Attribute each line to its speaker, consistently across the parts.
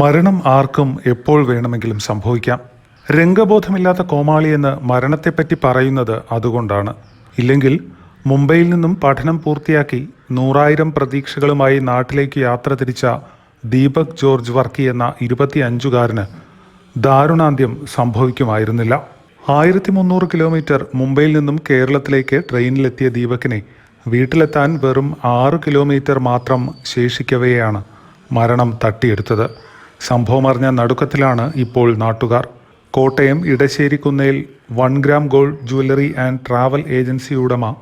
Speaker 1: മരണം ആർക്കും എപ്പോൾ വേണമെങ്കിലും സംഭവിക്കാം. രംഗബോധമില്ലാത്ത കോമാളി എന്ന് മരണത്തെപ്പറ്റി പറയുന്നത് അതുകൊണ്ടാണ്. ഇല്ലെങ്കിൽ മുംബൈയിൽ നിന്നും പഠനം പൂർത്തിയാക്കി നൂറായിരം പ്രതീക്ഷകളുമായി നാട്ടിലേക്ക് യാത്ര തിരിച്ച ദീപക് ജോർജ് വർക്കി എന്ന ഇരുപത്തിയഞ്ചുകാരന് ദാരുണാന്ത്യം സംഭവിക്കുമായിരുന്നില്ല. ആയിരത്തി മുന്നൂറ് കിലോമീറ്റർ മുംബൈയിൽ നിന്നും കേരളത്തിലേക്ക് ട്രെയിനിലെത്തിയ ദീപക്കിനെ വീട്ടിലെത്താൻ വെറും ആറ് കിലോമീറ്റർ മാത്രം ശേഷിക്കവെയാണ് മരണം തട്ടിയെടുത്തത്. സംഭവം അറിഞ്ഞ നടുക്കത്തിലാണ് ഇപ്പോൾ നാട്ടുകാർ. Kottayam ഇടശ്ശേരിക്കുന്നയിൽ one gram gold jewellery and travel agency ഉടമ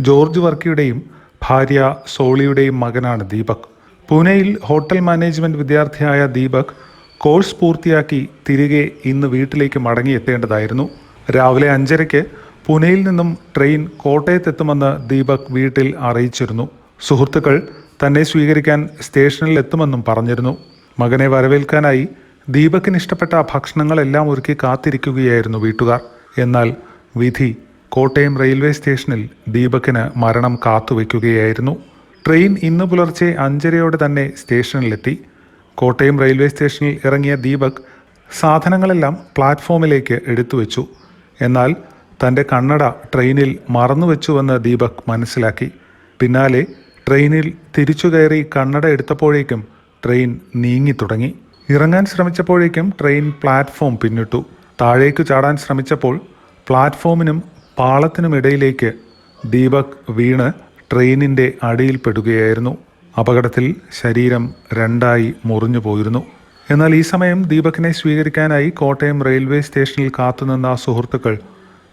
Speaker 1: ജോർജ് വർക്കിയുടെയും ഭാര്യ സോളിയുടെയും മകനാണ് ദീപക്. പൂനെയിൽ ഹോട്ടൽ മാനേജ്മെന്റ് വിദ്യാർത്ഥിയായ ദീപക് കോഴ്സ് പൂർത്തിയാക്കി തിരികെ ഇന്ന് വീട്ടിലേക്ക് മടങ്ങിയെത്തേണ്ടതായിരുന്നു. രാവിലെ അഞ്ചരയ്ക്ക് പൂനെയിൽ നിന്നും ട്രെയിൻ കോട്ടയത്തെത്തുമെന്ന് ദീപക് വീട്ടിൽ അറിയിച്ചിരുന്നു. സുഹൃത്തുക്കൾ തന്നെ സ്വീകരിക്കാൻ സ്റ്റേഷനിൽ എത്തുമെന്നും പറഞ്ഞിരുന്നു. മകനെ വരവേൽക്കാനായി ദീപക്കിന് ഇഷ്ടപ്പെട്ട ഭക്ഷണങ്ങളെല്ലാം ഒരുക്കി കാത്തിരിക്കുകയായിരുന്നു വീട്ടുകാർ. എന്നാൽ വിധി കോട്ടയം റെയിൽവേ സ്റ്റേഷനിൽ ദീപകിന് മരണം കാത്തുവെക്കുകയായിരുന്നു. ട്രെയിൻ ഇന്ന് പുലർച്ചെ അഞ്ചരയോടെ തന്നെ സ്റ്റേഷനിലെത്തി. കോട്ടയം റെയിൽവേ സ്റ്റേഷനിൽ ഇറങ്ങിയ ദീപക് സാധനങ്ങളെല്ലാം പ്ലാറ്റ്ഫോമിലേക്ക് എടുത്തു വെച്ചു എന്നാൽ തന്റെ കണ്ണട ട്രെയിനിൽ മറന്നുവെച്ചുവെന്ന് ദീപക് മനസ്സിലാക്കി. പിന്നാലെ ട്രെയിനിൽ തിരിച്ചു കയറി കണ്ണട എടുത്തപ്പോഴേക്കും ട്രെയിൻ നീങ്ങി തുടങ്ങി. ഇറങ്ങാൻ ശ്രമിച്ചപ്പോഴേക്കും ട്രെയിൻ പ്ലാറ്റ്ഫോം പിന്നിട്ടു. താഴേക്ക് ചാടാൻ ശ്രമിച്ചപ്പോൾ പ്ലാറ്റ്ഫോമിനും പാളത്തിനുമിടയിലേക്ക് ദീപക് വീണ് ട്രെയിനിന്റെ അടിയിൽപ്പെടുകയായിരുന്നു അപകടത്തിൽ ശരീരം രണ്ടായി മുറിഞ്ഞു പോയിരുന്നു. എന്നാൽ ഈ സമയം ദീപകിനെ സ്വീകരിക്കാനായി കോട്ടയം റെയിൽവേ സ്റ്റേഷനിൽ കാത്തുനിന്ന സുഹൃത്തുക്കൾ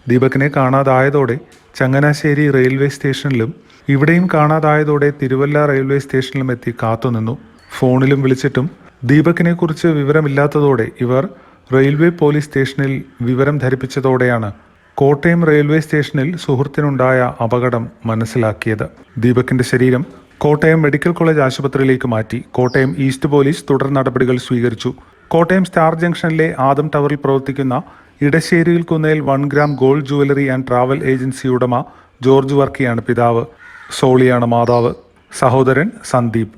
Speaker 1: ദീപകിനെ കാണാതായതോടെ ചങ്ങനാശ്ശേരി റെയിൽവേ സ്റ്റേഷനിലും ഇവിടെയും കാണാതായതോടെ തിരുവല്ല റെയിൽവേ സ്റ്റേഷനിലും എത്തി കാത്തുനിന്നു. ഫോണിലും വിളിച്ചിട്ടും ദീപകിനെ കുറിച്ച് വിവരമില്ലാത്തതോടെ ഇവർ റെയിൽവേ പോലീസ് സ്റ്റേഷനിൽ വിവരം ധരിപ്പിച്ചതോടെയാണ് കോട്ടയം റെയിൽവേ സ്റ്റേഷനിൽ സുഹൃത്തിനുണ്ടായ അപകടം മനസ്സിലാക്കിയത്. ദീപകിന്റെ ശരീരം കോട്ടയം മെഡിക്കൽ കോളേജ് ആശുപത്രിയിലേക്ക് മാറ്റി കോട്ടയം ഈസ്റ്റ് പോലീസ് തുടർ നടപടികൾ സ്വീകരിച്ചു. കോട്ടയം സ്റ്റാർ ജംഗ്ഷനിലെ ആദം ടവറിൽ പ്രവർത്തിക്കുന്ന ഇടശ്ശേരിയിൽ Kunnel one gram gold jewellery and travel agency ഉടമ ജോർജ് വർക്കിയാണ് പിതാവ്. സോളിയാണ് മാതാവ്. സഹോദരൻ സന്ദീപ്.